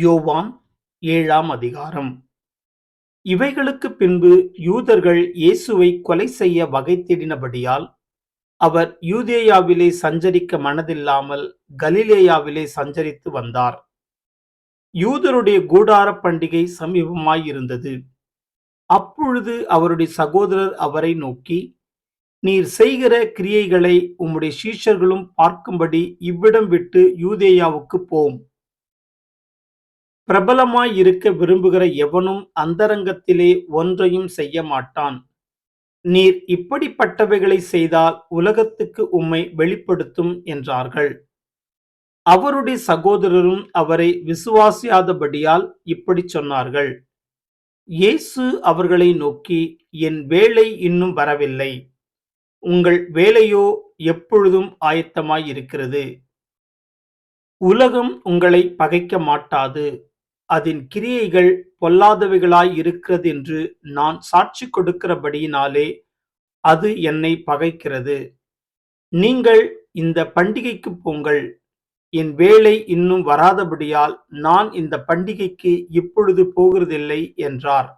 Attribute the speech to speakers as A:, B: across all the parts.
A: யோவான் ஏழாம் அதிகாரம். இவைகளுக்குப் பின்பு யூதர்கள் இயேசுவை கொலை செய்ய வகை தேடினபடியால் அவர் யூதேயாவிலே சஞ்சரிக்க மனதில்லாமல் கலிலேயாவிலே சஞ்சரித்து வந்தார். யூதருடைய கூடார பண்டிகை சமீபமாயிருந்தது. அப்பொழுது அவருடைய சகோதரர் அவரை நோக்கி நீர் செய்கிற கிரியைகளை உம்முடைய சீஷர்களும் பார்க்கும்படி இவ்விடம் விட்டு யூதேயாவுக்கு போம். பிரபலமாய் இருக்க விரும்புகிற எவனும் அந்தரங்கத்திலே ஒன்றையும் செய்ய மாட்டான். நீர் இப்படிப்பட்டவைகளை செய்தால் உலகத்துக்கு உம்மை வெளிப்படுத்தும் என்றார்கள். அவருடைய சகோதரரும் அவரை விசுவாசியாதபடியால் இப்படி சொன்னார்கள். இயேசு அவர்களை நோக்கி என் வேலை இன்னும் வரவில்லை. உங்கள் வேலையோ எப்பொழுதும் ஆயத்தமாய் இருக்கிறது. உலகம் உங்களை பகைக்க மாட்டாது. அதன் கிரியைகள் பொல்லாதவைகளாய் இருக்கிறது என்று நான் சாட்சி கொடுக்கிறபடியினாலே அது என்னை பகைக்கிறது. நீங்கள் இந்த பண்டிகைக்கு போங்கள். என் வேலை இன்னும் வராதபடியால் நான் இந்த பண்டிகைக்கு இப்பொழுது போகிறதில்லை என்றார்.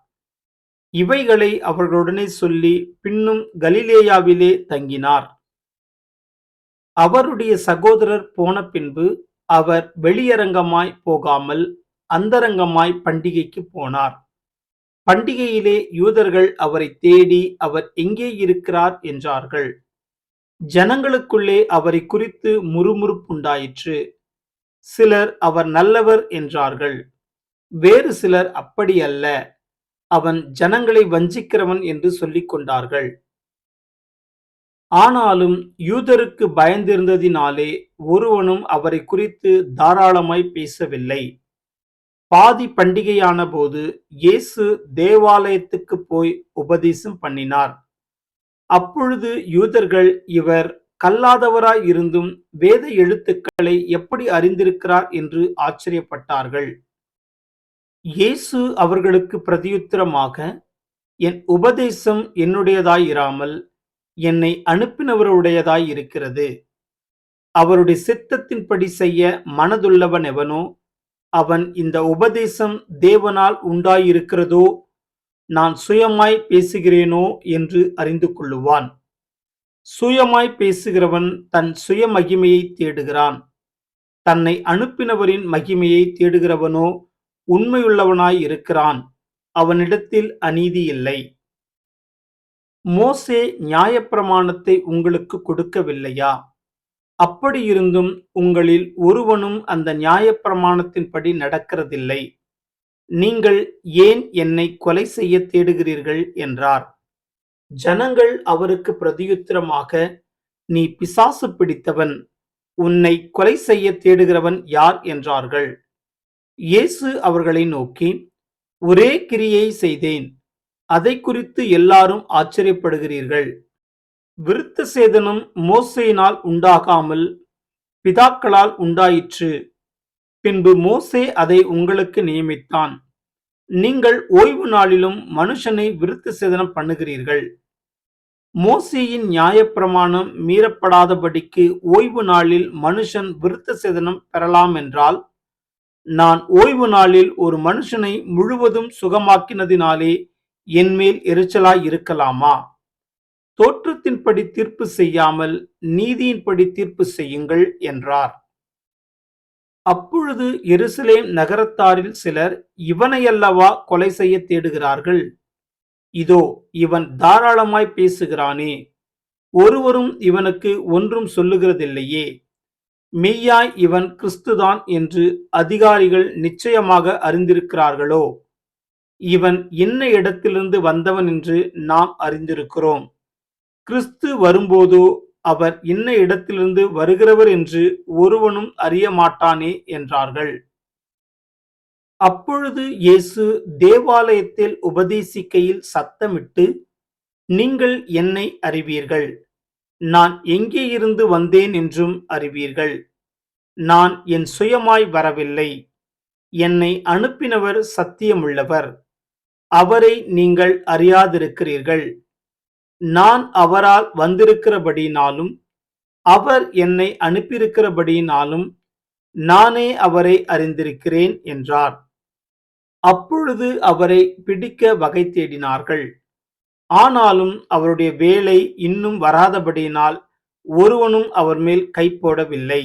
A: இவைகளை அவர்களுடனே சொல்லி பின்னும் கலிலேயாவிலே தங்கினார். அவருடைய சகோதரர் போன பின்பு அவர் வெளியரங்கமாய் போகாமல் அந்தரங்கமாய் பண்டிகைக்கு போனார். பண்டிகையிலே யூதர்கள் அவரை தேடி அவர் எங்கே இருக்கிறார் என்றார்கள். ஜனங்களுக்குள்ளே அவரை குறித்து முறுமுறுப்புண்டாயிற்று. சிலர் அவர் நல்லவர் என்றார்கள். வேறு சிலர் அப்படியல்ல அவன் ஜனங்களை வஞ்சிக்கிறவன் என்று சொல்லிக் கொண்டார்கள். ஆனாலும் யூதருக்கு பயந்திருந்ததினாலே ஒருவனும் அவரை குறித்து தாராளமாய் பேசவில்லை. பாதி பண்டிகையான போது இயேசு தேவாலயத்துக்கு போய் உபதேசம் பண்ணினார். அப்பொழுது யூதர்கள் இவர் கல்லாதவராய் இருந்தும் வேத எழுத்துக்களை எப்படி அறிந்திருக்கிறார் என்று ஆச்சரியப்பட்டார்கள். இயேசு அவர்களுக்கு பிரதியுத்தரமாக என் உபதேசம் என்னுடையதாயிராமல் என்னை அனுப்பினவருடையதாய் இருக்கிறது. அவருடைய சித்தத்தின்படி செய்ய மனதுள்ளவன் எவனோ அவன் இந்த உபதேசம் தேவனால் உண்டாயிருக்கிறதோ நான் சுயமாய் பேசுகிறேனோ என்று அறிந்து கொள்ளுவான். சுயமாய் பேசுகிறவன் தன் சுய மகிமையை தேடுகிறான். தன்னை அனுப்பினவரின் மகிமையை தேடுகிறவனோ உண்மையுள்ளவனாய் இருக்கிறான். அவனிடத்தில் அநீதி இல்லை. மோசே நியாயப்பிரமாணத்தை உங்களுக்கு கொடுக்கவில்லையா? அப்படியிருந்தும் உங்களில் ஒருவனும் அந்த நியாயப்பிரமாணத்தின்படி நடக்கிறதில்லை. நீங்கள் ஏன் என்னை கொலை செய்ய தேடுகிறீர்கள்? என்றார். ஜனங்கள் அவருக்கு பிரதியுத்திரமாக நீ பிசாசு பிடித்தவன் உன்னை கொலை செய்ய தேடுகிறவன் யார் என்றார்கள். இயேசு அவர்களை நோக்கி ஒரே கிரியை செய்தேன். அதை குறித்து எல்லாரும் ஆச்சரியப்படுகிறீர்கள். விருத்த சேதனம் மோசையினால் உண்டாகாமல் பிதாக்களால் உண்டாயிற்று. பின்பு மோசே அதை உங்களுக்கு நியமித்தான். நீங்கள் ஓய்வு நாளிலும் மனுஷனை விருத்த சேதனம் பண்ணுகிறீர்கள். மோசேயின் நியாயப்பிரமாணம் மீறப்படாதபடிக்கு ஓய்வு நாளில் மனுஷன் விருத்த சேதனம் பெறலாம் என்றால் நான் ஓய்வு நாளில் ஒரு மனுஷனை முழுவதும் சுகமாக்கினதினாலே என்மேல் எரிச்சலாய் இருக்கலாமா? தோற்றத்தின்படி தீர்ப்பு செய்யாமல் நீதியின்படி தீர்ப்பு செய்யுங்கள் என்றார். அப்பொழுது எருசலேம் நகரத்தாரில் சிலர் இவனையல்லவா கொலை செய்ய தேடுகிறார்கள். இதோ இவன் தாராளமாய் பேசுகிறானே. ஒருவரும் இவனுக்கு ஒன்றும் சொல்லுகிறதில்லையே. மெய்யாய் இவன் கிறிஸ்துதான் என்று அதிகாரிகள் நிச்சயமாக அறிந்திருக்கிறார்களோ? இவன் இன்ன இடத்திலிருந்து வந்தவன் என்று நாம் அறிந்திருக்கிறோம். கிறிஸ்து வரும்போதோ அவர் இன்ன இடத்திலிருந்து வருகிறவர் என்று ஒருவனும் அறிய மாட்டானே என்றார்கள். அப்பொழுது இயேசு தேவாலயத்தில் உபதேசிக்கையில் சத்தமிட்டு நீங்கள் என்னை அறிவீர்கள். நான் எங்கே இருந்து வந்தேன் என்றும் அறிவீர்கள். நான் என் சுயமாய் வரவில்லை. என்னை அனுப்பினவர் சத்தியமுள்ளவர். அவரை நீங்கள் அறியாதிருக்கிறீர்கள். நான் அவரால் வந்திருக்கிறபடியினாலும் அவர் என்னை அனுப்பியிருக்கிறபடியினாலும் நானே அவரை அறிந்திருக்கிறேன் என்றார். அப்பொழுது அவரை பிடிக்க வகை தேடினார்கள். ஆனாலும் அவருடைய வேலை இன்னும் வராதபடியினால் ஒருவனும் அவர் மேல் கைப்போடவில்லை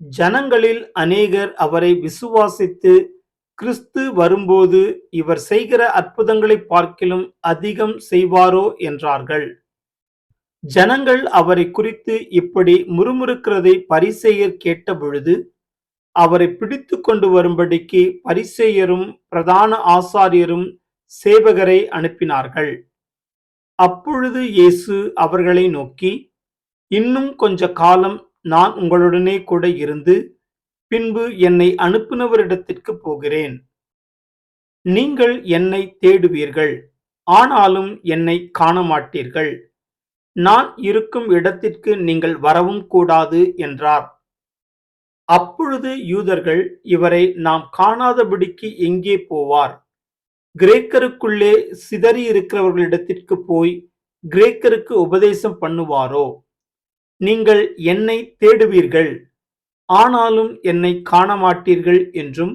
A: ஜனங்களில் அநேகர் அவரை விசுவாசித்து கிறிஸ்து வரும்போது இவர் செய்கிற அற்புதங்களை பார்க்கிலும் அதிகம் செய்வாரோ என்றார்கள். ஜனங்கள் அவரை குறித்து இப்படி முறுமுறுக்கிறதை பரிசேயர் கேட்டபொழுது அவரை பிடித்து கொண்டு வரும்படிக்கு பரிசெயரும் பிரதான ஆசாரியரும் சேவகரை அனுப்பினார்கள். அப்பொழுது இயேசு அவர்களை நோக்கி இன்னும் கொஞ்ச காலம் நான் உங்களுடனே கூட இருந்து பின்பு என்னை அனுப்பினவரிடத்திற்கு போகிறேன். நீங்கள் என்னை தேடுவீர்கள் ஆனாலும் என்னை காணமாட்டீர்கள். நான் இருக்கும் இடத்திற்கு நீங்கள் வரவும் கூடாது என்றார். அப்பொழுது யூதர்கள் இவரை நாம் காணாதபடிக்கு எங்கே போவார்? கிரேக்கருக்குள்ளே சிதறி இருக்கிறவர்களிடத்திற்கு போய் கிரேக்கருக்கு உபதேசம் பண்ணுவாரோ? நீங்கள் என்னை தேடுவீர்கள் ஆனாலும் என்னை காணமாட்டீர்கள் என்றும்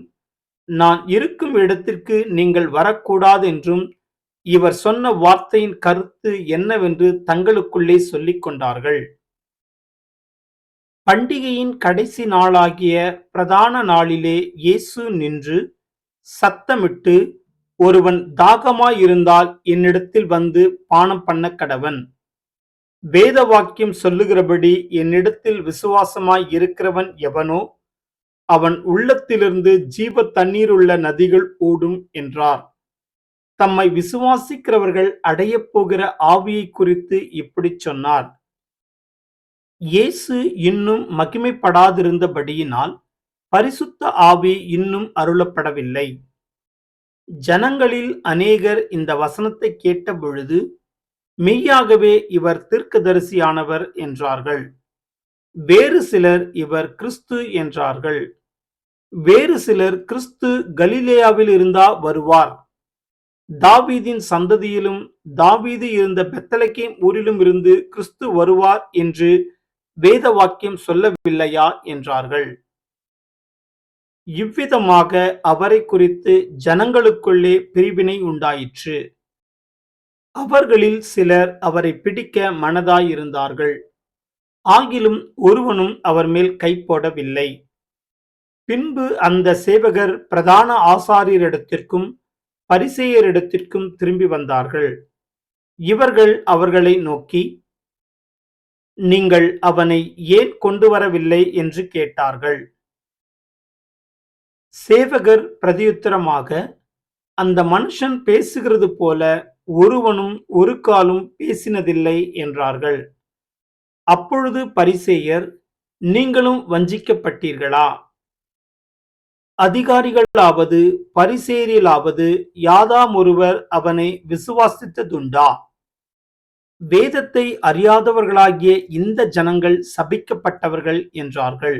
A: நான் இருக்கும் இடத்திற்கு நீங்கள் வரக்கூடாது என்றும் இவர் சொன்ன வார்த்தையின் கருத்து என்னவென்று தங்களுக்குள்ளே சொல்லிக் கொண்டார்கள். பண்டிகையின் கடைசி நாளாகிய பிரதான நாளிலே இயேசு நின்று சத்தமிட்டு ஒருவன் தாகமாயிருந்தால் என்னிடத்தில் வந்து பானம் பண்ண கடவன். வேத வாக்கியம் சொல்லுகிறபடி என்னிடத்தில் விசுவாசமாய் இருக்கிறவன் எவனோ அவன் உள்ளத்திலிருந்து ஜீவ தண்ணீருள்ள நதிகள் ஓடும் என்றார். தம்மை விசுவாசிக்கிறவர்கள் அடையப் போகிற ஆவியை குறித்து இப்படி சொன்னார். இயேசு இன்னும் மகிமைப்படாதிருந்தபடியினால் பரிசுத்த ஆவி இன்னும் அருளப்படவில்லை. ஜனங்களில் அநேகர் இந்த வசனத்தை கேட்ட பொழுது மெய்யாகவே இவர் தீர்க்கதரிசியானவர் என்றார்கள். வேறு சிலர் இவர் கிறிஸ்து என்றார்கள். வேறு சிலர் கிறிஸ்து கலிலேயாவில் இருந்தா வருவார். தாவீதின் சந்ததியிலும் தாவீது இருந்த பெத்தலக்கேம் ஊரிலும் இருந்து கிறிஸ்து வருவார் என்று வேத வாக்கியம் சொல்லவில்லையா என்றார்கள். இவ்விதமாக அவரை குறித்து ஜனங்களுக்குள்ளே பிரிவினை உண்டாயிற்று. அவர்களில் சிலர் அவரை பிடிக்க மனதாயிருந்தார்கள். ஆகிலும் ஒருவனும் அவர் மேல் கைப்போடவில்லை. பின்பு அந்த சேவகர் பிரதான ஆசாரியரிடத்திற்கும் பரிசேயரிடத்திற்கும் திரும்பி வந்தார்கள். இவர்கள் அவர்களை நோக்கி நீங்கள் அவனை ஏன் கொண்டு வரவில்லை என்று கேட்டார்கள். சேவகர் பிரதியுத்தரமாக அந்த மனுஷன் பேசுகிறது போல ஒருவனும் ஒரு காலும் பேசினதில்லை என்றார்கள். அப்பொழுது பரிசேயர் நீங்களும் வஞ்சிக்கப்பட்டீர்களா? அதிகாரிகளாவது பரிசேரிலாவது யாதாம் ஒருவர் அவனை விசுவாசித்ததுண்டா? வேதத்தை அறியாதவர்களாகிய இந்த ஜனங்கள் சபிக்கப்பட்டவர்கள் என்றார்கள்.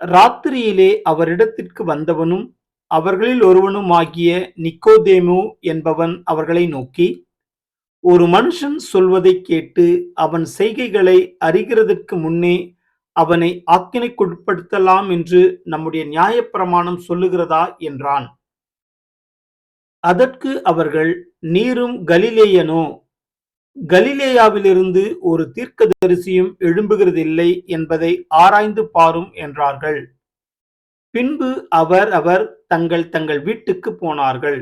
A: ராத்திரியிலே அவரிடத்திற்கு வந்தவனும் அவர்களில் ஒருவனுமாகிய நிக்கோதேமு என்பவன் அவர்களை நோக்கி ஒரு மனுஷன் சொல்வதை கேட்டு அவன் செய்கைகளை அறிகிறதற்கு முன்னே அவனை ஆக்கினைக்குட்படுத்தலாம் என்று நம்முடைய நியாயப்பிரமாணம் சொல்லுகிறதா? என்றான். அதற்கு அவர்கள் நீரும் கலிலேயனோ கலிலேயாவிலிருந்து ஒரு தீர்க்கதரிசியும் எழும்புகிறதில்லை என்பதை ஆராய்ந்து பாரும் என்றார்கள். பின்பு அவர் அவர் தங்கள் தங்கள் வீட்டுக்கு போனார்கள்.